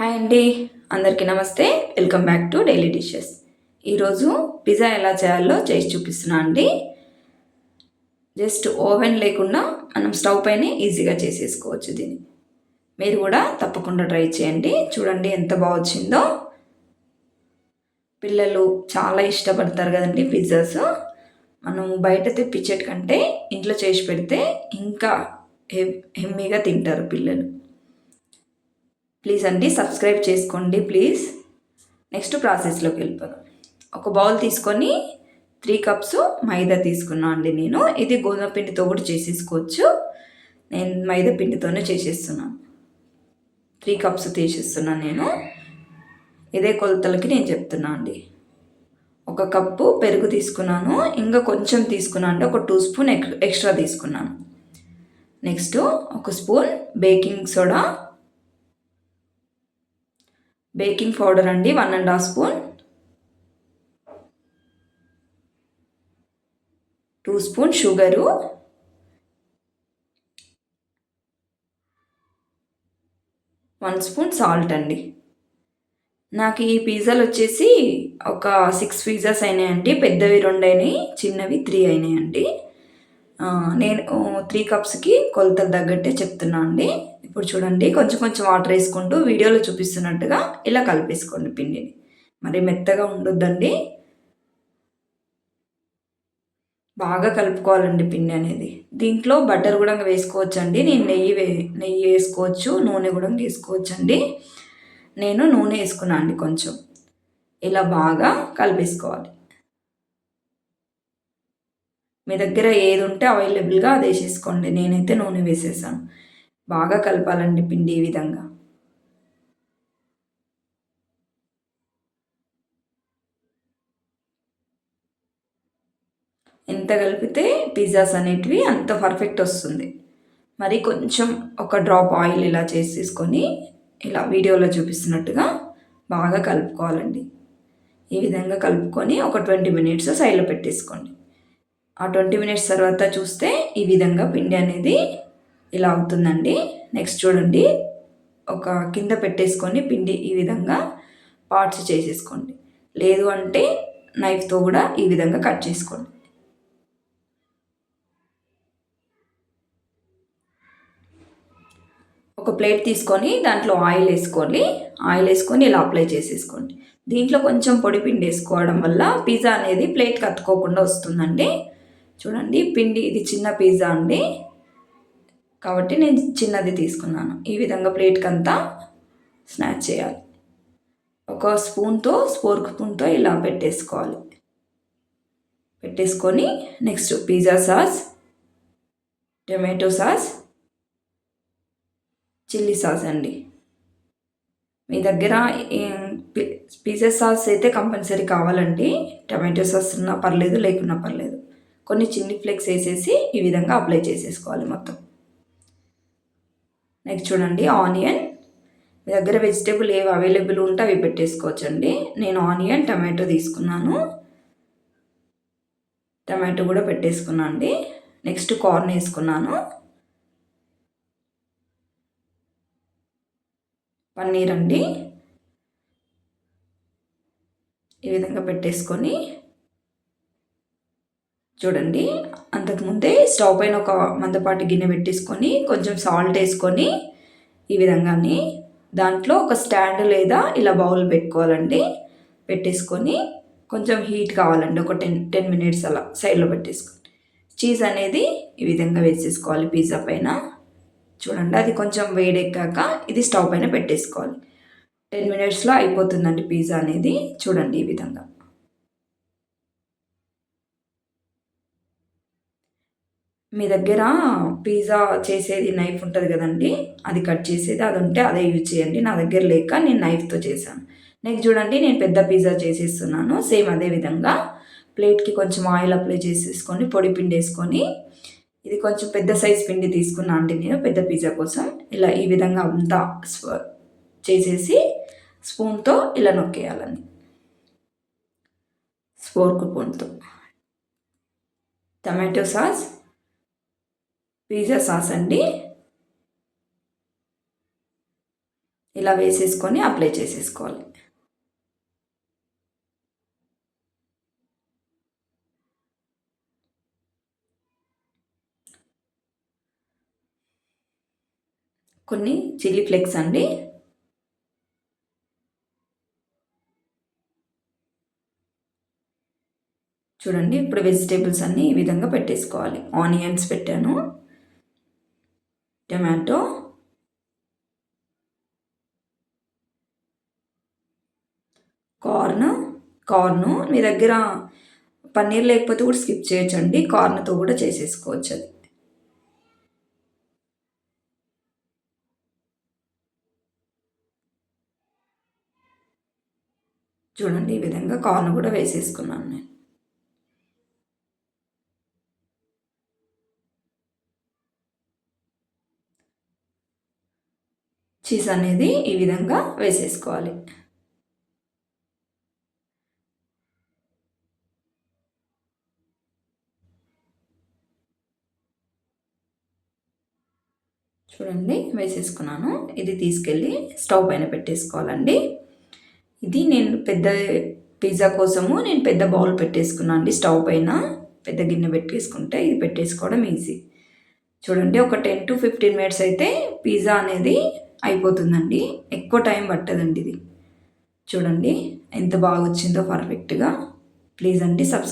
Hi అండి. అందరికీ నమస్తే. Welcome back to daily dishes. ఈరోజు పిజ్జా ఎలా చేయాలో చేసి చూపిస్తున్నా అండి. జస్ట్ ఓవెన్ లేకుండా మనం స్టవ్ పైన ఈజీగా చేసేసుకోవచ్చు దీన్ని. మీరు కూడా తప్పకుండా ట్రై చేయండి. చూడండి ఎంత బాగా వచ్చిందో. పిల్లలు చాలా ఇష్టపడతారు కదండి పిజ్జాస్. మనం బయట తెప్పించేటి కంటే ఇంట్లో చేసి పెడితే ఇంకా హెమ్మీగా తింటారు పిల్లలు. ప్లీజ్ అండి సబ్స్క్రైబ్ చేసుకోండి ప్లీజ్. నెక్స్ట్ ప్రాసెస్లోకి వెళ్ళిపోదాం. ఒక బౌల్ తీసుకొని త్రీ కప్స్ మైదా తీసుకున్నాను అండి నేను. ఇది గోధుమ పిండితో కూడా చేసేసుకోవచ్చు. నేను మైదా పిండితోనే చేసేస్తున్నాను త్రీ కప్స్ తీసేస్తున్నాను నేను. ఇదే కొలతలకి నేను చెప్తున్నా అండి. ఒక కప్పు పెరుగు తీసుకున్నాను. ఇంకా కొంచెం తీసుకున్నాను అంటే ఒక టూ స్పూన్ ఎక్స్ట్రా తీసుకున్నాను. నెక్స్ట్ ఒక spoon baking soda baking powder అండి one and half spoon. Two spoon sugar. One spoon salt అండి. నాకు ఈ పిజ్జాలు వచ్చేసి ఒక సిక్స్ పిజ్జాస్ అయినాయండి పెద్దవి రెండు అయినాయి చిన్నవి త్రీ అయినాయండి. నేను త్రీ కప్స్కి కొలతలు తగ్గట్టే చెప్తున్నా అండి. ఇప్పుడు చూడండి కొంచెం కొంచెం వాటర్ వేసుకుంటూ వీడియోలో చూపిస్తున్నట్టుగా ఇలా కలిపేసుకోండి పిండిని. మరి మెత్తగా ఉండొద్దండి. బాగా కలుపుకోవాలండి పిండి అనేది. దీంట్లో బటర్ కూడా వేసుకోవచ్చు అండి నేను నెయ్యి వే నెయ్యి వేసుకోవచ్చు నూనె కూడా వేసుకోవచ్చు అండి నేను నూనె వేసుకున్నాను అండి కొంచెం. ఇలా బాగా కలిపేసుకోవాలి. మీ దగ్గర ఏది ఉంటే అవైలబుల్గా అది వేసేసుకోండి. నేనైతే నూనె వేసేసాను. బాగా కలపాలండి పిండి ఈ విధంగా. ఎంత కలిపితే పిజ్జాస్ అనేటివి అంత పర్ఫెక్ట్ వస్తుంది. మరి కొంచెం ఒక డ్రాప్ ఆయిల్ ఇలా చేసేసుకొని ఇలా వీడియోలో చూపిస్తున్నట్టుగా బాగా కలుపుకోవాలండి. ఈ విధంగా కలుపుకొని ఒక ట్వంటీ మినిట్స్ సైడ్లో పెట్టేసుకోండి. ఆ ట్వంటీ మినిట్స్ తర్వాత చూస్తే ఈ విధంగా పిండి అనేది ఇలా అవుతుందండి. నెక్స్ట్ చూడండి. ఒక కింద పెట్టేసుకొని పిండి ఈ విధంగా పార్ట్స్ చేసేసుకోండి. లేదు అంటే నైఫ్తో కూడా ఈ విధంగా కట్ చేసుకోండి. ఒక ప్లేట్ తీసుకొని దాంట్లో ఆయిల్ వేసుకొని ఆయిల్ వేసుకొని ఇలా అప్లై చేసేసుకోండి. దీంట్లో కొంచెం పొడి పిండి వేసుకోవడం వల్ల పిజ్జా అనేది ప్లేట్ కత్తుకోకుండా వస్తుందండి. చూడండి పిండి ఇది చిన్న పిజ్జా అండి. కాబట్టి నేను చిన్నది తీసుకున్నాను. ఈ విధంగా ప్లేట్కి అంతా స్నాచ్ చేయాలి. ఒక స్పూన్తో స్పోర్క్ స్పూన్తో ఇలా పెట్టేసుకోవాలి. పెట్టేసుకొని next pizza sauce tomato sauce chilli sauce అండి. మీ దగ్గర పిజ్జా సాస్ అయితే కంపల్సరీ కావాలండి. టమాటో సాస్ ఉన్నా పర్లేదు లేకున్నా పర్లేదు. కొన్ని చిన్ని ఫ్లేక్స్ వేసేసి ఈ విధంగా అప్లై చేసేసుకోవాలి మొత్తం. నెక్స్ట్ చూడండి ఆనియన్. మీ దగ్గర వెజిటేబుల్ ఏవి అవైలబుల్ ఉంటే అవి పెట్టేసుకోవచ్చండి. నేను ఆనియన్ టమాటో తీసుకున్నాను. టమాటో కూడా పెట్టేసుకున్నాను అండి నెక్స్ట్ కార్న్ వేసుకున్నాను. పన్నీర్ అండి ఈ విధంగా పెట్టేసుకొని చూడండి. అంతకుముందే స్టవ్ పైన ఒక మందపాటి గిన్నె పెట్టేసుకొని కొంచెం సాల్ట్ వేసుకొని ఈ విధంగానే దాంట్లో ఒక స్టాండ్ లేదా ఇలా బౌల్ పెట్టుకోవాలండి. పెట్టేసుకొని కొంచెం హీట్ కావాలండి. ఒక టెన్ టెన్ మినిట్స్ అలా సైడ్లో పెట్టేసుకోండి చీజ్ అనేది ఈ విధంగా వేసేసుకోవాలి పిజ్జా పైన. చూడండి అది కొంచెం వేడెక్కాక ఇది స్టవ్ పైన పెట్టేసుకోవాలి. టెన్ మినిట్స్లో అయిపోతుందండి పిజ్జా అనేది. చూడండి ఈ విధంగా. మీ దగ్గర పిజ్జా చేసేది నైఫ్ ఉంటుంది కదండి అది కట్ చేసేది అది ఉంటే అదే యూజ్ చేయండి. నా దగ్గర లేక నేను నైఫ్తో చేశాను. నెక్స్ట్ చూడండి నేను పెద్ద పిజ్జా చేసేస్తున్నాను. సేమ్ అదే విధంగా ప్లేట్కి కొంచెం ఆయిల్ అప్లై చేసేసుకొని పొడి పిండి వేసుకొని ఇది కొంచెం పెద్ద సైజ్ పిండి తీసుకున్నా అండి నేను పెద్ద పిజ్జా కోసం. ఇలా ఈ విధంగా అంతా చేసేసి స్పూన్తో ఇలా నొక్కేయాలని స్పోర్క్ స్పూన్తో. టమాటో సాస్ పిజ్జా సాస్ అండి. ఇలా వేసేసుకొని అప్లై చేసేసుకోవాలి. కొన్ని చిల్లీ ఫ్లెక్స్ అండి. చూడండి ఇప్పుడు వెజిటేబుల్స్ అన్నీ ఈ విధంగా పెట్టేసుకోవాలి. ఆనియన్స్ పెట్టాను. టమాటో. కార్న్ కార్ను మీ దగ్గర పన్నీర్ లేకపోతే కూడా స్కిప్ చేయొచ్చండి. కార్న్తో కూడా చేసేసుకోవచ్చు అది. చూడండి ఈ విధంగా కార్న్ కూడా వేసేసుకున్నాను నేను. చీజ్ అనేది ఈ విధంగా వేసేసుకోవాలి. చూడండి వేసేసుకున్నాను. ఇది తీసుకెళ్ళి స్టవ్ పైన పెట్టేసుకోవాలండి. ఇది నేను పెద్ద పిజ్జా కోసము నేను పెద్ద బౌల్ పెట్టేసుకున్నాను అండి స్టవ్ పైన. పెద్ద గిన్నె పెట్టేసుకుంటే ఇది పెట్టేసుకోవడం ఈజీ. చూడండి ఒక టెన్ టు ఫిఫ్టీన్ మినిట్స్ అయితే పిజ్జా అనేది అయిపోతుందండి. ఎక్కువ టైం పట్టదండి ఇది. చూడండి ఎంత బాగా వచ్చిందో పర్ఫెక్ట్గా ప్లీజ్ అండి సబ్స్క్రైబ్